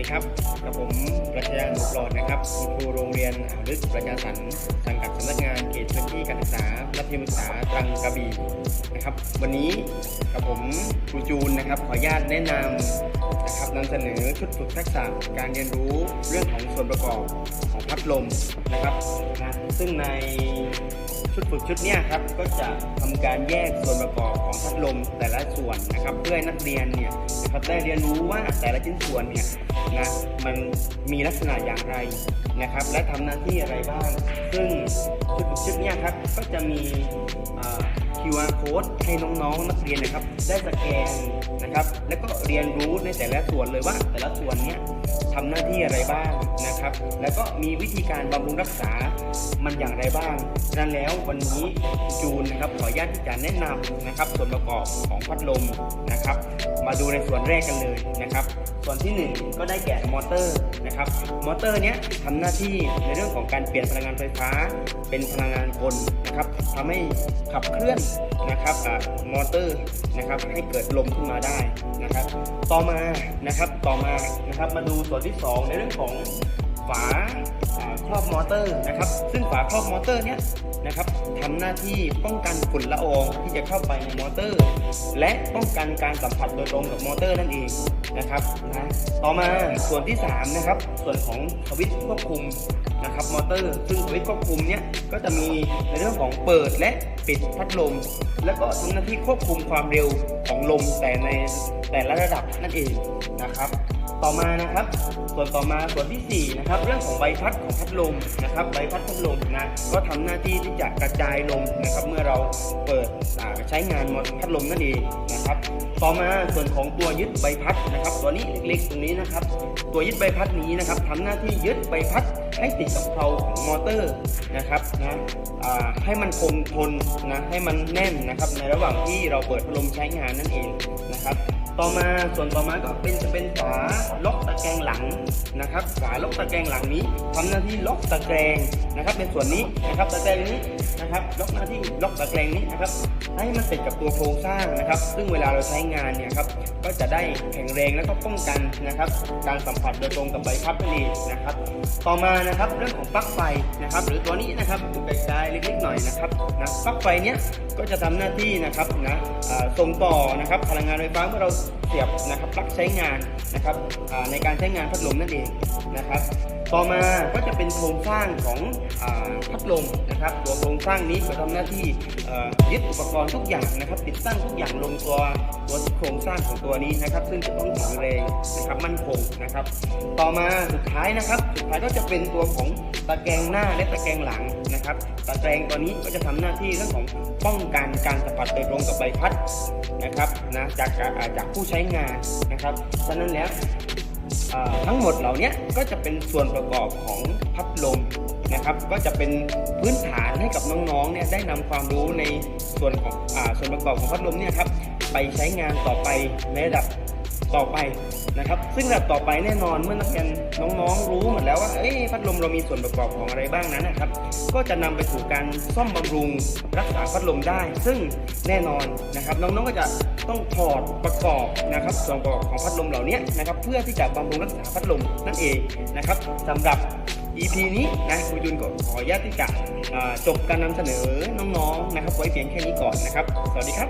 ดีครับกับผมประชญาหนุปลอดนะครับคุรูโรงเรียนอ่าวลึกประชาสันสังกัดสำนักงานเขตพื้นที่การศึกษามัธยมศึกษาตรังกระบี่นะครับ วันนี้กับผมครูจูน นะครับขออนุญาตแนะนำนะครับนำเสนอชุดฝึกทักษะการเรียนรู้เรื่องของส่วนประกอบของพัดลมนะครับนะซึ่งในชุดฝึกชุดนี้ครับก็จะทำการแยกส่วนประกอบของพัดลมแต่ละส่วนนะครับ เพื่อนักเรียนเนี่ยนะครับได้เรียนรู้ว่าแต่ละชิ้นส่วนเนี่ยนะมันมีลักษณะอย่างไรนะครับ และทำหน้าที่อะไรบ้าง ซึ่งชุดฝึกชุดนี้ครับก็จะมีอ่า QR code ให้น้องๆ นักเรียนนะครับ ได้สแกนนะครับ แล้วก็เรียนรู้ในแต่ละส่วนเลยว่าแต่ละส่วนเนี้ยทำหน้าที่อะไรบ้างนะครับ แล้วก็มีวิธีการบำรุงรักษามันอย่างไรบ้างดังนั้นแล้ววันนี้จูนนะครับขออนุญาตที่จะแนะนำนะครับ ส่วนประกอบของพัดลมนะครับ มาดูในส่วนแรกกันเลยนะครับ ส่วนที่หนึ่งก็ได้แก่มอเตอร์นะครับ มอเตอร์เนี้ยทำหน้าที่ในเรื่องของการเปลี่ยนพลังงานไฟฟ้า เป็นพลังงานกลนะครับทำให้ขับเคลื่อนนะครับอ่ามอเตอร์นะครับให้เกิดลมขึ้นมาได้นะครับ ต่อมานะครับต่อมานะครับมาดูส่วนที่สองในเรื่องของ ฝาครอบมอเตอร์นะครับ ซึ่งฝาครอบมอเตอร์เนี้ยนะครับทำหน้าที่ป้องกันฝุ่นละอองที่จะเข้าไปในมอเตอร์ และป้องกันการสัมผัสโดยตรงกับมอเตอร์นั่นเองนะครับนะต่อมาส่วนที่สามนะครับส่วนของสวิตช์ควบคุมนะครับมอเตอร์ ซึ่งสวิตช์ควบคุมเนี้ยก็จะมีในเรื่องของเปิดและปิดพัดลม แล้วก็ทำหน้าที่ควบคุมความเร็วของลมแต่ในแต่ละระดับนั่นเองนะครับ ต่อมานะครับ ส่วนต่อมาส่วนที่สี่นะครับ เรื่องของใบพัดของพัดลมนะครับ ใบพัดพัดลมนะก็ทำหน้าที่ที่จะกระจายลมนะครับ เมื่อเราเปิดใช้งานมอพัดลมนั่นเองนะครับ ต่อมาส่วนของตัวยึดใบพัดนะครับ ตัวนี้เล็กๆตรงนี้นะครับ ตัวยึดใบพัดนี้นะครับทำหน้าที่ยึดใบพัดให้ติดกับเพลาของมอเตอร์นะครับนะให้มันคงทนนะให้มันแน่นนะครับ ในระหว่างที่เราเปิดพัดลมใช้งานนั่นเองนะครับ ต่อมาส่วนต่อมาก็เป็นจะเป็นฝาล็อกตะแกรงหลังนะครับ ฝาล็อกตะแกรงหลังนี้ทำหน้าที่ล็อกตะแกรงนะครับในส่วนนี้นะครับตะแกรงนี้นะครับล็อกหน้าที่ล็อกตะแกรงนี้นะครับให้มันติดกับตัวโครงสร้างนะครับ ซึ่งเวลาเราใช้งานเนี่ยครับก็จะได้แข็งแรงแล้วก็ป้องกันนะครับ การสัมผัสโดยตรงกับใบพัดนั่นเองนะครับ ต่อมานะครับเรื่องของปลั๊กไฟนะครับ หรือตัวนี้นะครับดูไกลๆเล็กๆหน่อยนะครับนะปลั๊กไฟเนี้ยก็จะทำหน้าที่นะครับนะส่งต่อนะครับพลังงานไฟฟ้าเมื่อเราเสียบนะครับปลั๊กใช้งานนะครับในการใช้งานพัดลมนั่นเองนะครับ ต่อมาก็จะเป็นโครงสร้างของอพัดลมนะครับตัวโครงสร้างนี้ก็ทำหน้าที่ยึดอุปกรณ์ทุกอย่างนะครับ ติดตั้งทุกอย่างลงตัวตัวโครงสร้างของตัวนี้นะครับ ซึ่งจะต้องแข็งแรงนะครับมั่นคงนะครับ ต่อมาสุดท้ายนะครับ สุดท้ายก็จะเป็นตัวของตะแกรงหน้าและตะแกรงหลังนะครับ ตะแกรงตัวนี้ก็จะทำหน้าที่เรื่องของป้องกันการสัมผัสโดยตรงกับใบพัดนะครับนะจากจากผู้ใช้งานนะครับฉะนั้นแล้ว ทั้งหมดเหล่านี้ก็จะเป็นส่วนประกอบของพัดลมนะครับ ก็จะเป็นพื้นฐานให้กับน้องๆเนี่ยได้นำความรู้ในส่วนของอส่วนประกอบของพัดลมเนี่ยครับไปใช้งานต่อไปในระดับ ต่อไปนะครับ ซึ่งระดับต่อไปแน่นอนเมื่อนักเรียนน้องๆรู้หมดแล้วว่าเอ้ยพัดลมเรามีส่วนประกอบของอะไรบ้างนั้นนะครับ ก็จะนำไปสู่การซ่อมบำรุงรักษาพัดลมได้ ซึ่งแน่นอนนะครับน้องๆก็จะต้องถอดประกอบนะครับ ส่วนประกอบของพัดลมเหล่านี้นะครับ เพื่อที่จะบำรุงรักษาพัดลมนั่นเองนะครับสำหรับ EP นี้นะครูยุนก็ขออนุญาตที่จะจบการนำเสนอน้องๆนะครับไว้เพียงแค่นี้ก่อนนะครับ สวัสดีครับ